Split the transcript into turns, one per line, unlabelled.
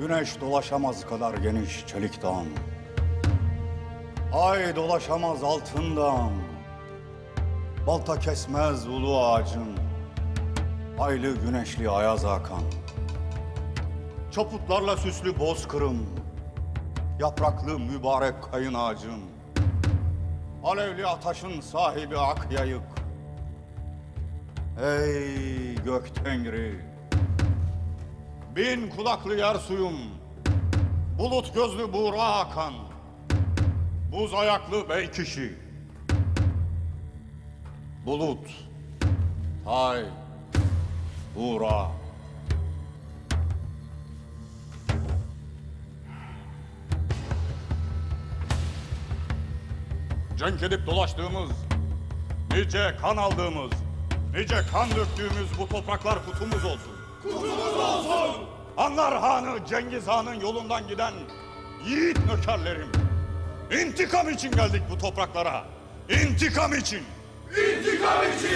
güneş dolaşamaz kadar geniş çelik dağın. Ay dolaşamaz altından. Balta kesmez ulu ağacın. Aylı güneşli ayaz akan. Çaputlarla süslü bozkırım. Yapraklı mübarek kayın ağacın. Alevli ataşın sahibi ak yayık. Ey gök tengri. Bin kulaklı yer suyum. Bulut gözlü buğra akan. Buz ayaklı bey kişi. Bulut. Tay. Buğra. Cenk edip dolaştığımız, nice kan aldığımız, nice kan döktüğümüz bu topraklar kutumuz olsun. Kutumuz! Anlar Hanı Cengiz Han'ın yolundan giden yiğit nökerlerim. İntikam için geldik bu topraklara. İntikam için.
İntikam için,